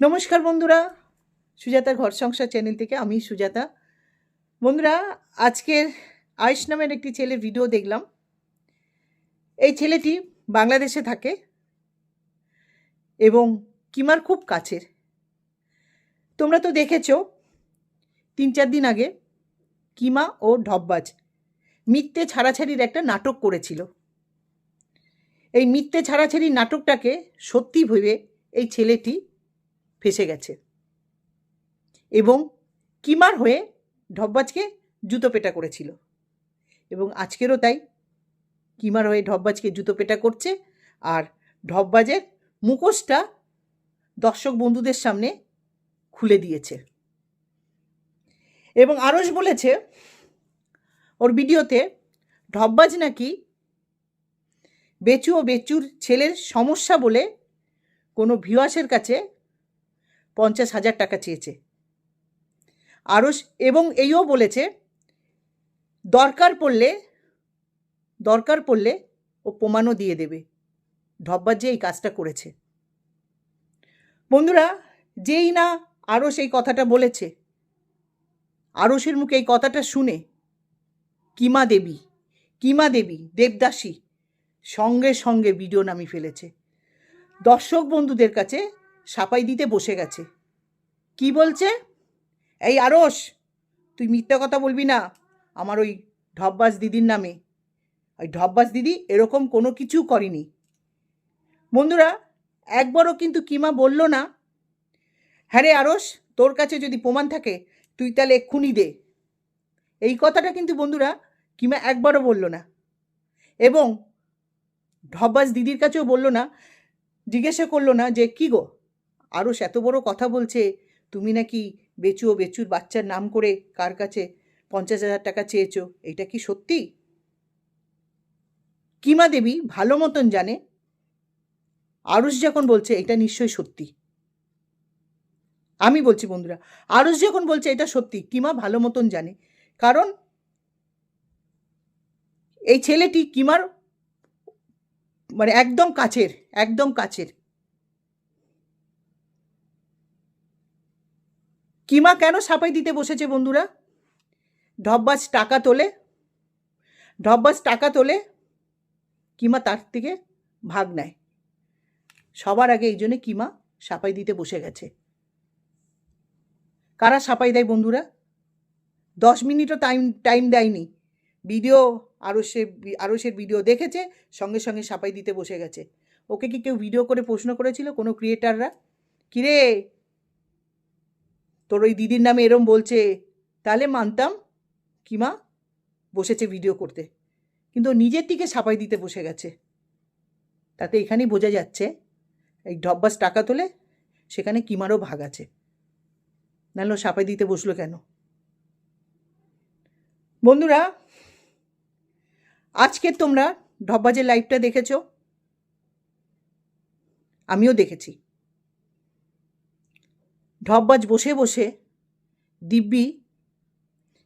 নমস্কার বন্ধুরা। সুজাতা ঘর সংসার চ্যানেল থেকে আমি সুজাতা। বন্ধুরা, আজকের আয়ুষ নামের একটি ছেলের ভিডিও দেখলাম। এই ছেলেটি বাংলাদেশে থাকে এবং কিমার খুব কাছের। তোমরা তো দেখেছ, তিন চার দিন আগে কিমা ও ঢব্বাজ মিথ্যে ছাড়াছাড়ির একটা নাটক করেছিল। এই মিথ্যে ছাড়াছাড়ির নাটকটাকে সত্যি ভেবে এই ছেলেটি ফেসে গেছে। এবং কিমার হয়ে ঢব্বাজকে জুতো পেটা করেছিল। এবং আজকেরও তাই, কিমার হয়ে ঢব্বাজকে জুতো পেটা করছে আর ঢব্বাজের মুখোশটা দর্শক বন্ধুদের সামনে খুলে দিয়েছে। এবং আরস বলেছে, ওর ভিডিওতে ঢব্বাজ নাকি বেচু ও বেচুর ছেলের সমস্যা বলে কোনো ভিউয়ার্সের কাছে পঞ্চাশ হাজার টাকা চেয়েছে। আরও এবং এইও বলেছে, দরকার পড়লে দরকার পড়লে ও প্রমাণও দিয়ে দেবে। ঢব্বার যে এই কাজটা করেছে। বন্ধুরা, যেই না আরও সেই কথাটা বলেছে আরসের মুখে এই কথাটা শুনে কিমা দেবী কিমা দেবী, দেবদাসী সঙ্গে সঙ্গে ভিডিও নামিয়ে ফেলেছে। দর্শক বন্ধুদের কাছে সাপাই দিতে বসে গেছে। কি বলছে? এই আরস তুই মিথ্যা কথা বলবি না। আমার ওই ঢব্বাস দিদির নামে। ওই ঢব্বাস দিদি এরকম কোনো কিছু করেনি। বন্ধুরা, একবারও কিন্তু কিমা বলল না হ্যাঁ রে আরস তোর কাছে যদি প্রমাণ থাকে, তুই তাহলে এক্ষুনি দে। এই কথাটা কিন্তু বন্ধুরা, কিমা একবারও বলল না। এবং ঢব্বাস দিদির কাছেও বলল না, জিজ্ঞাসা করল না যে, কি গো আরও এত বড় কথা বলছে তুমি নাকি বেচু ও বেচুর বাচ্চার নাম করে কার কাছে পঞ্চাশ হাজার টাকা চেয়েছো? এটা কি সত্যি? কিমা দেবী ভালো মতন জানে। আরুষ যখন বলছে এটা নিশ্চয়ই সত্যি। আমি বলছি, বন্ধুরা, আরুষ যখন বলছে, এটা সত্যি, কিমা ভালো মতন জানে। কারণ এই ছেলেটি কিমার মানে একদম কাছের একদম কাছের। কিমা কেন সাপাই দিতে বসেছে বন্ধুরা? ঢব্বাস টাকা তোলে, ঢব্বাস টাকা তোলে কিমা তার থেকে ভাগ নেয়। সবার আগে এই জন্যে কিমা সাপাই দিতে বসে গেছে। কারা সাপাই দেয় বন্ধুরা? দশ মিনিটও টাইম টাইম দেয়নি। ভিডিও আরও সে ভিডিও দেখেছে, সঙ্গে সঙ্গে সাপাই দিতে বসে গেছে। ওকে কি কেউ ভিডিও করে প্রশ্ন করেছিল কোনো ক্রিয়েটাররা? কিরে তোর ওই দিদির নামে এরম বলছে, তাহলে মানতাম কিমা বসেছে ভিডিও করতে। কিন্তু নিজের দিকে সাপাই দিতে বসে গেছে। তাতে এখানেই বোঝা যাচ্ছে, এই ঢব্বাস টাকা তোলে সেখানে কিমারও ভাগ আছে। নাহলে ও সাপাই দিতে বসল কেন? বন্ধুরা, আজকে তোমরা ঢব্বাজের লাইভটা দেখেছ? আমিও দেখেছি। ঢব্বাজ বসে বসে দিব্যি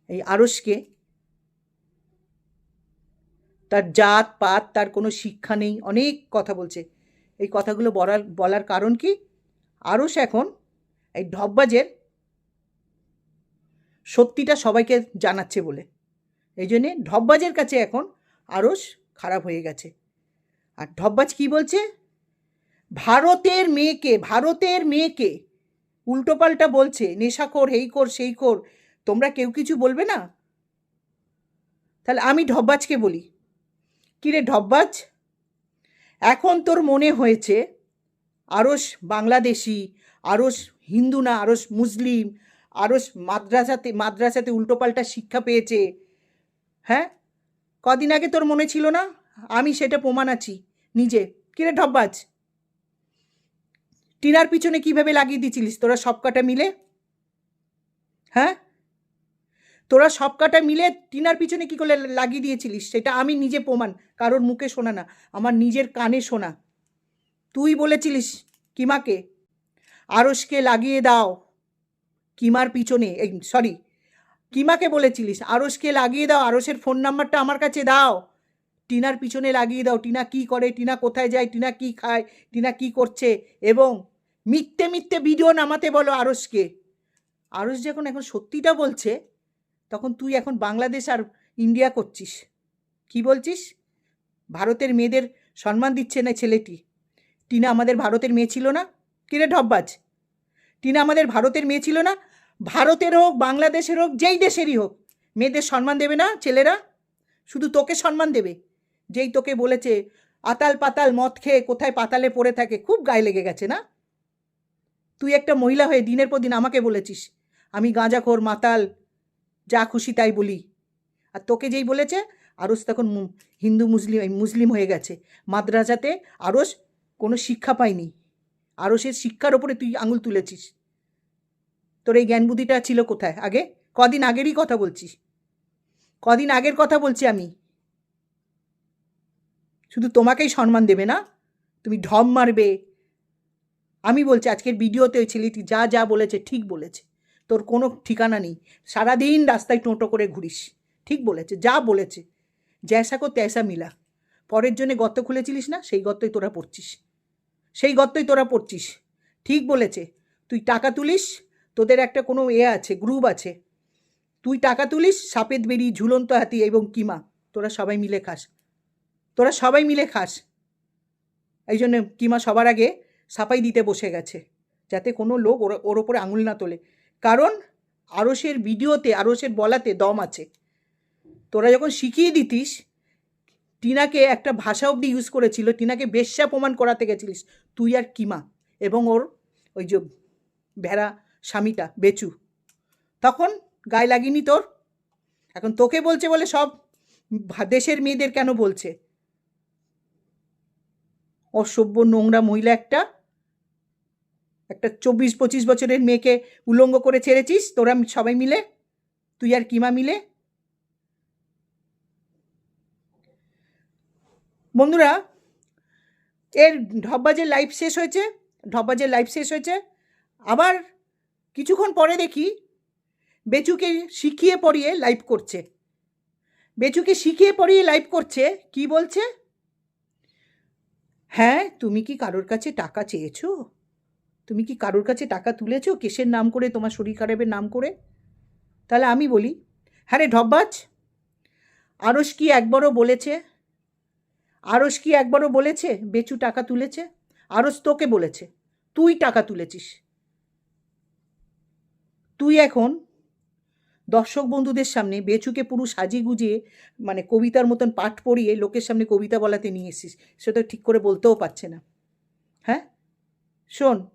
এই আরসকে তার জাত, পাত, তার কোনো শিক্ষা নেই, অনেক কথা বলছে। এই কথাগুলো বলার বলার কারণ কি? আরস এখন এই ঢব্বাজের সত্যিটা সবাইকে জানাচ্ছে বলে। এই জন্যে ঢব্বাজের কাছে এখন আরস খারাপ হয়ে গেছে। আর ঢব্বাজ কি বলছে? ভারতের মেয়েকে ভারতের মেয়েকে উল্টোপাল্টা বলছে নেশাখোর হেই কর, সেই কর, তোমরা কেউ কিছু বলবে না? তাহলে আমি ঢব্বাজকে বলি। কিরে ঢব্বাজ? এখন তোর মনে হয়েছে, আরস বাংলাদেশি, আরস হিন্দু না, আরস মুসলিম, আরস মাদ্রাসাতে মাদ্রাসাতে উল্টোপাল্টা শিক্ষা পেয়েছে হ্যাঁ? কদিন আগে তোর মনে ছিল না? আমি সেটা প্রমাণ আছি, নিজে। কিরে ঢব্বাজ? টিনার পিছনে কীভাবে লাগিয়ে দিয়েছিলিস? তোরা সব কটা মিলে? হ্যাঁ? তোরা সব কটা মিলে টিনার পিছনে কি করে লাগিয়ে দিয়েছিলিস? সেটা আমি নিজে প্রমাণ। কারোর মুখে শোনা না। আমার নিজের কানে শোনা। তুই বলেছিলিস কিমাকে আরসকে লাগিয়ে দাও। কিমার পিছনে, এই সরি কিমাকে বলেছিলিস আরসকে লাগিয়ে দাও। আরসের ফোন নাম্বারটা আমার কাছে দাও। টিনার পিছনে লাগিয়ে দাও। টিনা কি করে? টিনা কোথায় যায়? টিনা কি খায়? টিনা কি করছে? এবং মিথ্যে মিথ্যে ভিডিও নামাতে বলো আরসকে আরস যখন এখন সত্যিটা বলছে, তখন তুই এখন বাংলাদেশ আর ইন্ডিয়া করছিস। কি বলছিস? ভারতের মেয়েদের সম্মান দিচ্ছে না ছেলেটি। টিনা আমাদের ভারতের মেয়ে ছিল না? কিরে ঢব্বাজ টিনা আমাদের ভারতের মেয়ে ছিল না? ভারতের হোক, বাংলাদেশের হোক, যেই দেশেরই হোক, মেয়েদের সম্মান দেবে না ছেলেরা? শুধু তোকে সম্মান দেবে। যেই তোকে বলেছে, আতাল পাতাল মদ খেয়ে কোথায় পাতালে পড়ে থাকে? খুব গায়ে লেগে গেছে, না? তুই একটা মহিলা হয়ে দিনের পর দিন আমাকে বলেছিস, আমি গাঁজাখোর, মাতাল, যা খুশি তাই বলি। আর তোকে যেই বলেছে, আরস তখন হিন্দু মুসলিম মুসলিম হয়ে গেছে। মাদ্রাসাতে আরস কোনো শিক্ষা পায়নি। আরসের শিক্ষার ওপরে তুই আঙুল তুলেছিস। তোর এই জ্ঞান বুদ্ধিটা ছিল কোথায়? আগে? কদিন আগেরই কথা বলছিস? কদিন আগের কথা বলছি আমি? শুধু তোমাকেই সম্মান দেবে না, তুমি ঢম মারবে। আমি বলছি, আজকের ভিডিওতে ওই ছেলেটি যা যা বলেছে, ঠিক বলেছে। তোর কোনো ঠিকানা নেই। সারাদিন রাস্তায় টোটো করে ঘুরিস। ঠিক বলেছে, যা বলেছে। জ্যাসা কো ত্যাসা মিলা। পরের জন্যে গর্ত খুলেছিলিস না? সেই গর্তই তোরা পড়ছিস। সেই গর্তই তোরা পড়ছিস। ঠিক বলেছে। তুই টাকা তুলিস, তোদের একটা কোনো এ আছে, গ্রুপ আছে। তুই টাকা তুলিস সাপেদ বেরি ঝুলন্ত হাতি এবং কিমা, তোরা সবাই মিলে খাস। তোরা সবাই মিলে খাস। এই জন্য কিমা সবার আগে সাপাই দিতে বসে গেছে, যাতে কোনো লোক ওর ওর ওপরে আঙুল না তোলে। কারণ আরসের ভিডিওতে আরসের বলাতে দম আছে। তোরা যখন শিখিয়ে দিতিস, টিনাকে একটা ভাষা অবধি ইউজ করেছিল, টিনাকে বেশ্যা প্রমাণ করাতে গেছিলিস, তুই আর কিমা এবং ওর ওই যে ভেড়া স্বামীটা, বেচু। তখন গায়ে লাগিনি তোর? এখন তোকে বলছে বলে সব দেশের মেয়েদের কেন বলছে? অসভ্য নোংরা মহিলা একটা। একটা চব্বিশ, পঁচিশ বছরের মেয়েকে উলঙ্গ করে ছেড়েছিস, তোরা সবাই মিলে? তুই আর কিমা মিলে? বন্ধুরা, এর ঢব্বাজের লাইভ শেষ হয়েছে ঢব্বাজের লাইভ শেষ হয়েছে। আবার কিছুক্ষণ পরে দেখি, বেচুকে শিখিয়ে পড়িয়ে লাইভ করছে। বেচুকে শিখিয়ে পড়িয়ে লাইভ করছে, কি বলছে? হ্যাঁ তুমি কি কারোর কাছে টাকা চেয়েছো? তুমি কি কারোর কাছে টাকা তুলেছো কেসের নাম করে, তোমার শরীর খারাপের নাম করে? তাহলে আমি বলি হ্যাঁ রে ঢব্বাজ আরস কি একবারও বলেছে? আরস কি একবারও বলেছে? বেচু টাকা তুলেছে? আরস তোকে বলেছে, তুই টাকা তুলেছিস। তুই এখন দর্শক বন্ধুদের সামনে বেচুকে পুরো সাজিয়ে গুজিয়ে মানে কবিতার মতন পাঠ পড়িয়ে লোকের সামনে কবিতা বলাতে নিয়ে এসিস সে তো ঠিক করে বলতেও পারছে না। হ্যাঁ? শোন,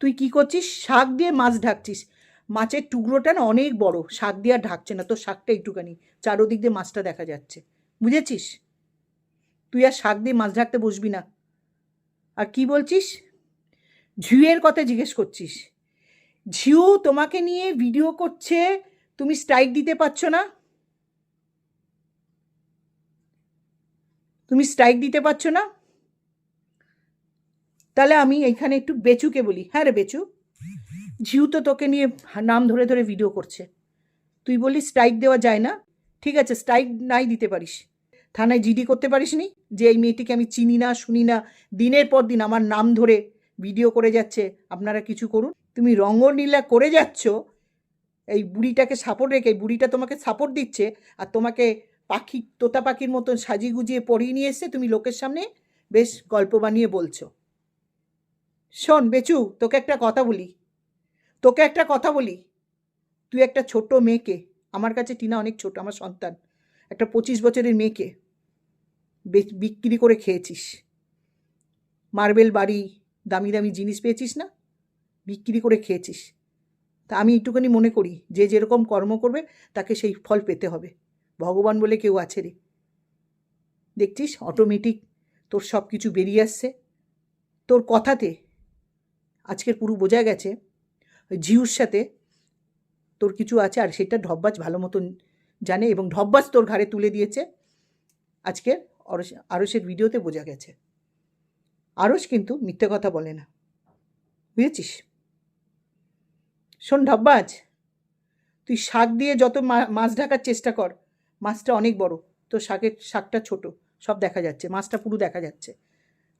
তুই কি করছিস? শাক দিয়ে মাছ ঢাকছিস। মাছের টুকরোটা না অনেক বড়, শাক দিয়ে আর ঢাকছে না, তোর শাকটা একটুখানি, চারোদিক দিয়ে মাছটা দেখা যাচ্ছে। বুঝেছিস? তুই আর শাক দিয়ে মাছ ঢাকতে বসবি না। আর কি বলছিস? ঝিউয়ের কথা জিজ্ঞেস করছিস। ঝিউ তোমাকে নিয়ে ভিডিও করছে, তুমি স্ট্রাইক দিতে পারছ না? তুমি স্ট্রাইক দিতে পারছ না? তাহলে আমি এইখানে একটু বেচুকে বলি। হ্যাঁ রে বেচু, ঝিউ তো তোকে নিয়ে নাম ধরে ধরে ভিডিও করছে। তুই বলি স্ট্রাইক দেওয়া যায় না। ঠিক আছে স্ট্রাইক নাই দিতে পারিস। থানায় জিডি করতে পারিস নি যে এই মেয়েটিকে আমি চিনি না, শুনি না, দিনের পর দিন আমার নাম ধরে ভিডিও করে যাচ্ছে, আপনারা কিছু করুন। তুমি রঙ্গনীলা করে যাচ্ছ, এই বুড়িটাকে সাপোর্ট রেখে বুড়িটা তোমাকে সাপোর্ট দিচ্ছে আর তোমাকে পাখি, তোতা পাখির মতন সাজিয়ে গুজিয়ে পড়িয়ে নিয়ে এসে তুমি লোকের সামনে বেশ গল্প বানিয়ে বলছো। শোন বেচু, তোকে একটা কথা বলি। তোকে একটা কথা বলি। তুই একটা ছোট মেয়েকে, আমার কাছে টিনা অনেক ছোট, আমার সন্তান, একটা পঁচিশ বছরের মেয়েকে বিক্রি করে খেয়েছিস। মার্বেল বাড়ি দামি দামি জিনিস পেয়েছিস না? বিক্রি করে খেয়েছিস। তা আমি একটুখানি মনে করি, যে যেরকম কর্ম করবে, তাকে সেই ফল পেতে হবে। ভগবান বলে কেউ আছে রে। দেখছিস অটোমেটিক তোর সব কিছু বেরিয়ে আসছে। তোর কথাতে আজকের পুরো বোঝা গেছে ঝিউর সাথে তোর কিছু আছে, আর সেটা ঢব্বাজ ভালো মতন জানে এবং ঢব্বাজ তোর ঘাড়ে তুলে দিয়েছে। আজকের আরসের ভিডিওতে বোঝা গেছে। আরস কিন্তু মিথ্যে কথা বলে না। বুঝেছিস? শোন ঢব্বাজ, তুই শাক দিয়ে যত মাছ ঢাকার চেষ্টা কর, মাছটা অনেক বড় তো শাকের, শাকটা ছোট, সব দেখা যাচ্ছে, মাছটা পুরো দেখা যাচ্ছে,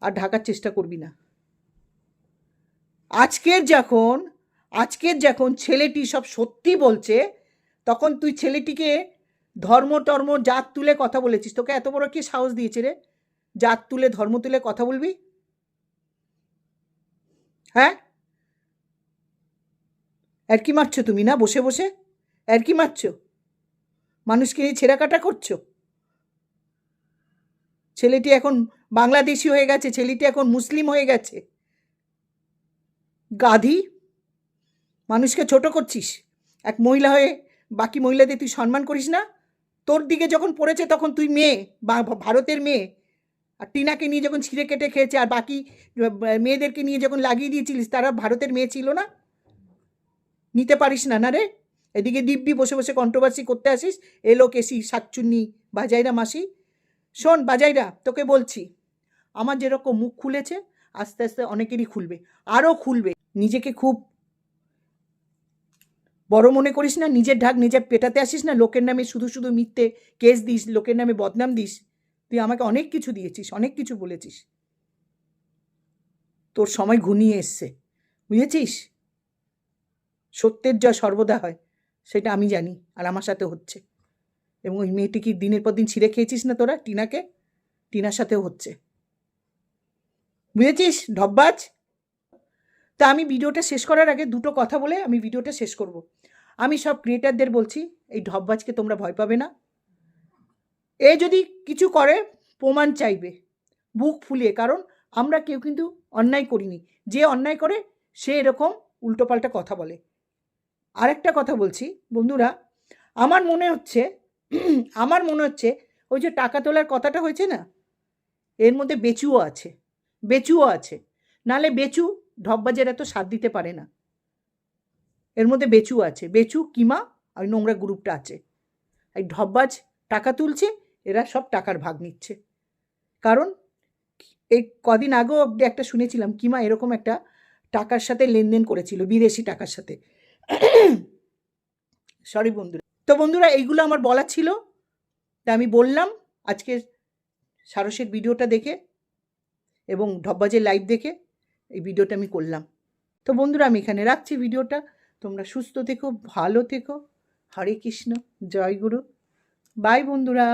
আর ঢাকার চেষ্টা করবি না। আজকের যখন আজকের যখন ছেলেটি সব সত্যি বলছে, তখন তুই ছেলেটিকে ধর্ম টর্ম, জাত তুলে কথা বলেছিস, তোকে এত বড় কি সাহস দিয়েছে রে? জাত তুলে, ধর্ম তুলে কথা বলবি? হ্যাঁ? আর কি মারছো তুমি না বসে বসে? আর কি মারছো? মানুষকে নিয়ে ছেঁড়াকাটা করছ? ছেলেটি এখন বাংলাদেশি হয়ে গেছে, ছেলেটি এখন মুসলিম হয়ে গেছে। গাধি, মানুষকে ছোট করছিস? এক মহিলা হয়ে বাকি মহিলাদের তুই সম্মান করিস না? তোর দিকে যখন পড়েছে তখন তুই মেয়ে ভারতের মেয়ে। আর টিনাকে নিয়ে যখন ছিঁড়ে কেটে খেয়েছে, আর বাকি মেয়েদেরকে নিয়ে যখন লাগিয়ে দিয়েছিলিস, তারা ভারতের মেয়ে ছিল না? নিতে পারিস না না রে? এদিকে দিব্যি বসে বসে কন্ট্রোভার্সি করতে আসিস, এলো কেসি শাকচুন্নি, বাজাইরা মাসি। শোন বাজাইরা, তোকে বলছি, আমার যেরকম মুখ খুলেছে, আস্তে আস্তে অনেকেরই খুলবে, আরও খুলবে। নিজেকে খুব বড় মনে করিস না, নিজের ঢাক নিজের পেটাতে আসিস না, লোকের নামে শুধু শুধু মিথ্যে কেস দিস, লোকের নামে বদনাম দিস। তুই আমাকে অনেক কিছু দিয়েছিস, অনেক কিছু বলেছিস। তোর সময় ঘুনিয়ে এসছে, বুঝেছিস? সত্যের জয় সর্বদা হয়, সেটা আমি জানি আর আমার সাথে হচ্ছে। এবং ওই মেয়েটি কি দিনের পর দিন ছিঁড়ে খেয়েছিস না তোরা, টিনাকে? টিনার সাথেও হচ্ছে। বুঝেছিস, ঢব্বাজ? তা আমি ভিডিওটা শেষ করার আগে দুটো কথা বলে আমি ভিডিওটা শেষ করব। আমি সব ক্রিয়েটারদের বলছি, এই ঢব্বাজকে তোমরা ভয় পাবে না। এ যদি কিছু করে, প্রমাণ চাইবে, বুক ফুলিয়ে, কারণ আমরা কেউ কিন্তু অন্যায় করিনি। যে অন্যায় করে, সে এরকম উল্টোপাল্টা কথা বলে। আরেকটা কথা বলছি। বন্ধুরা, আমার মনে হচ্ছে, আমার মনে হচ্ছে ওই যে টাকা তোলার কথাটা হয়েছে না, এর মধ্যে বেচুও আছে বেচুও আছে। নালে বেচু ঢপবাজের এত সাথ দিতে পারে না। এর মধ্যে বেচু আছে, বেচু, কিমা আর নোংরা গ্রুপটা আছে। এই ঢপবাজ টাকা তুলছে, এরা সব টাকার ভাগ নিচ্ছে। কারণ, এই কদিন আগেও অব্দি একটা শুনেছিলাম, কিমা এরকম একটা টাকার সাথে লেনদেন করেছিল, বিদেশি টাকার সাথে। সরি বন্ধুরা। তো বন্ধুরা, এইগুলো আমার বলা ছিল। তা আমি বললাম, আজকে সারসের ভিডিওটা দেখে এবং ঢব্বাজের লাইভ দেখে এই ভিডিওটা আমি করলাম। তো বন্ধুরা, আমি এখানে রাখছি ভিডিওটা। তোমরা সুস্থ থেকো, ভালো থেকো। হরে কৃষ্ণ, জয় গুরু। বাই বন্ধুরা।